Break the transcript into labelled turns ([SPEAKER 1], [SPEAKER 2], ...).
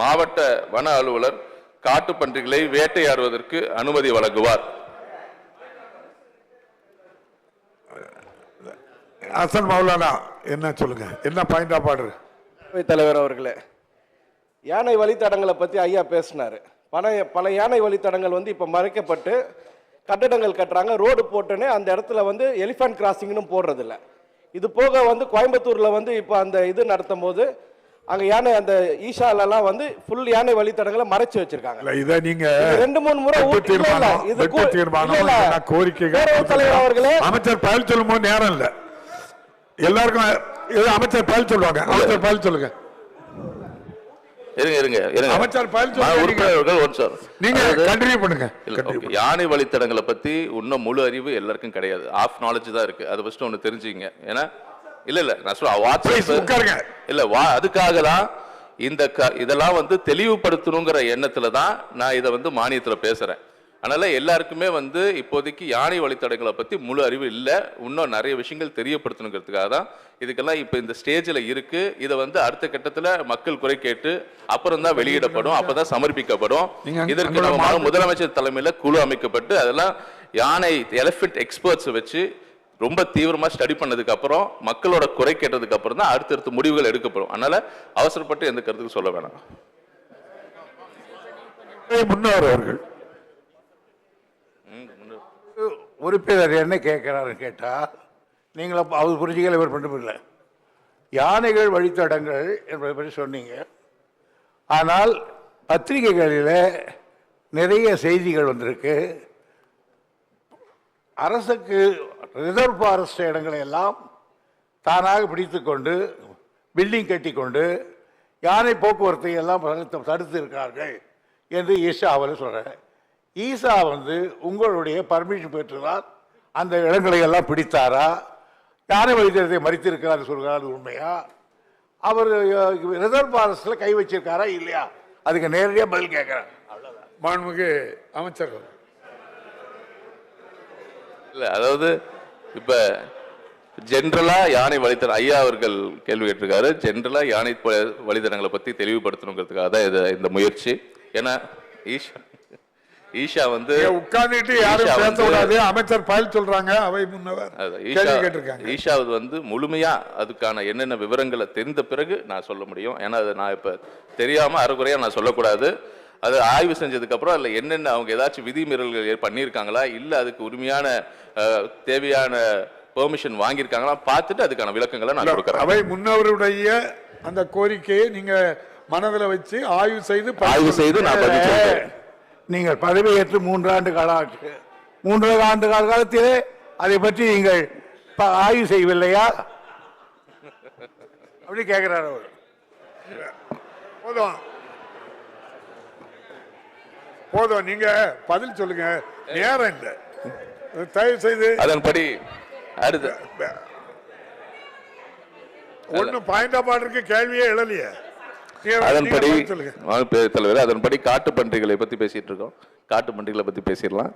[SPEAKER 1] மாவட்ட வன அலுவலர் காட்டுப் பன்றிகளை வேட்டையாடுவதற்கு அனுமதி வழங்குவார்.
[SPEAKER 2] அசன் மௌலானா என்ன சொல்லுங்க? என்ன பாயிண்ட் ஆஃப் ஆர்டர்
[SPEAKER 3] தலைவர் அவர்களே யானை வழித்தடங்களை பற்றி ஐயா பேசினார். பல பல யானை வழித்தடங்கள் வந்து இப்போ மறைக்கப்பட்டு கட்டடங்கள் கட்டுறாங்க. ரோடு போட்டோன்னே அந்த இடத்துல வந்து எலிஃபண்ட் கிராசிங்னு போடுறதில்ல. இது போக வந்து கோயம்புத்தூரில் வந்து இப்போ அந்த இது நடத்தும் போது அங்கே யானை அந்த ஈஷாலெல்லாம் வந்து ஃபுல் யானை வழித்தடங்களை மறைச்சு வச்சிருக்காங்க.
[SPEAKER 2] இல்ல இத நீங்க
[SPEAKER 3] ரெண்டு மூணு முறை
[SPEAKER 2] தீர்மானம் கோரிக்கைகள்
[SPEAKER 3] தலைவர் அவர்களே.
[SPEAKER 2] அமைச்சர் பதில் சொல்லும் போது நேரம் இல்ல. எல்லாருக்கும் இது அமைச்சர் பதில் சொல்லுவாங்க. அமைச்சர் பதில் சொல்லுங்க.
[SPEAKER 1] இருங்க இருங்க இருங்க.
[SPEAKER 2] அமைச்சர்.
[SPEAKER 1] உறுப்பினர்கள் ஒரு சார்.
[SPEAKER 2] நீங்க கண்டினியூ பண்ணுங்க.
[SPEAKER 1] யானை வழித்தடங்களை பத்தி இன்னும் முழு அறிவு எல்லாருக்கும் கிடையாது. ஆஃப் நாலேஜ் தான் இருக்கு. அதை ஃபர்ஸ்ட் ஒன்று தெரிஞ்சுங்க ஏன்னா இல்ல இல்ல நான் சொல்ல வாட்ஸ்அப் இல்ல வா அதுக்காக தான் இந்த க- இதெல்லாம் வந்து தெளிவுபடுத்தணுங்கிற எண்ணத்துல தான் நான் இதை வந்து மானியத்துல பேசுறேன். அதனால எல்லாருக்குமே வந்து இப்போதைக்கு யானை வழித்தடங்களை பத்தி முழு அறிவு இல்லை. இன்னும் நிறைய விஷயங்கள் தெரியப்படுத்தணுங்கிறதுக்காக தான் இதுக்கெல்லாம் இப்போ இந்த ஸ்டேஜில் இருக்கு. இதை வந்து அடுத்த கட்டத்துல மக்கள் குறை கேட்டு அப்புறம் தான் வெளியிடப்படும். அப்பதான் சமர்ப்பிக்கப்படும். இதற்கு முதலமைச்சர் தலைமையில குழு அமைக்கப்பட்டு அதெல்லாம் யானை எலிஃபென்ட் எக்ஸ்பர்ட்ஸ் வச்சு ரொம்ப தீவிரமா ஸ்டடி பண்ணதுக்கு அப்புறம் மக்களோட குறை கேட்டதுக்கு அப்புறம் தான் அடுத்தடுத்த முடிவுகள் எடுக்கப்படும். அதனால அவசரப்பட்டு எந்த கருத்துக்கு சொல்ல வேணாம்.
[SPEAKER 2] அவர்கள்.
[SPEAKER 4] உறுப்பினர் என்ன கேட்கிறாரு கேட்டா நீங்களும் அவர் புரிஞ்சுக்கல இவர் பண்ணும் இல்லை யானைகள் வழித்தடங்கள் என்பதை பற்றி சொன்னீங்க. ஆனால் பத்திரிகைகளில் நிறைய செய்திகள் வந்திருக்கு. அரசுக்கு ரிசர்வ் ஃபாரஸ்ட் இடங்களை எல்லாம் தானாக பிடித்துக்கொண்டு பில்டிங் கட்டிக்கொண்டு யானை போக்குவரத்தை எல்லாம் தடுத்து- தடுத்து இருக்கிறார்கள் என்று ஈஷாவில் சொல்கிறேன் ஈசா வந்து உங்களுடைய பர்மிஷன் பெற்றுதான் அந்த இடங்களை எல்லாம் பிடித்தாரா? யானை வைத்தியத்தை மறித்திருக்கிறார் சொல்கிறார் உண்மையா? அவர் ரிசர்வ் ஃபாரஸ்டில் கை வச்சிருக்காரா இல்லையா? அதுக்கு நேரடியாக பதில் கேட்குறேன்
[SPEAKER 2] மாண்புமிகு அமைச்சர்
[SPEAKER 1] இல்ல அதாவது இப்ப ஜென்ரலா யானை வழித்தடம் ஐயா அவர்கள் கேள்வி கேட்டிருக்காரு. ஜென்ரலா யானை வழித்தடங்களை பத்தி தெளிவுபடுத்தணுங்கிறதுக்காக தான் இது இந்த முயற்சி. ஏன்னா ஈஷா ஈஷா வந்து
[SPEAKER 2] உட்கார்ந்துட்டு யாரும் பேச விடாது. அமைச்சர் பதில் சொல்றாங்க. அவை முன்னவர்
[SPEAKER 1] ஈஷா
[SPEAKER 2] கேட்டிருக்காங்க.
[SPEAKER 1] ஈஷாவது வந்து முழுமையா அதுக்கான என்னென்ன விவரங்களை தெரிந்த பிறகு நான் சொல்ல முடியும். ஏன்னா அது நான் இப்ப தெரியாம அறகுறையா நான் சொல்லக்கூடாது. அது ஆய்வு செஞ்சதுக்கு அப்புறம் அதுல என்னென்ன அவங்க ஏதாச்சும் விதிமீறல்கள் பண்ணியிருக்காங்களா? இல்ல அதுக்கு உரிமையான தேவையான பெர்மிஷன் வாங்கியிருக்காங்களா? பார்த்துட்டு அதுக்கான விளக்கங்களை நான் கொடுக்குறேன்.
[SPEAKER 2] அவை முன்னவருடைய அந்த கோரிக்கையை நீங்க மனதில் வச்சு ஆய்வு செய்து
[SPEAKER 1] ஆய்வு செய்து நான்
[SPEAKER 4] நீங்கள் பதவியேற்று மூன்றாண்டு காலம் ஆச்சு மூன்று ஆண்டு கால காலத்திலே அதை பற்றி நீங்கள் ஆய்வு செய்யவில்லையா? அப்படி கேட்கிறார் அவர்.
[SPEAKER 2] போதும். போதும் நீங்க பதில் சொல்லுங்க. நேரம் இல்லை. தயவு செய்து
[SPEAKER 1] அதன்படி அடுத்து.
[SPEAKER 2] ஒண்ணு பாயிண்ட் ஆர்டருக்கு கேள்வியே எழலையே.
[SPEAKER 1] அதன்படி தலைவர் அதன்படி காட்டு பன்றிகளை பத்தி பேசிட்டு இருக்கோம். காட்டு பன்றிகளை பத்தி பேசிடலாம்.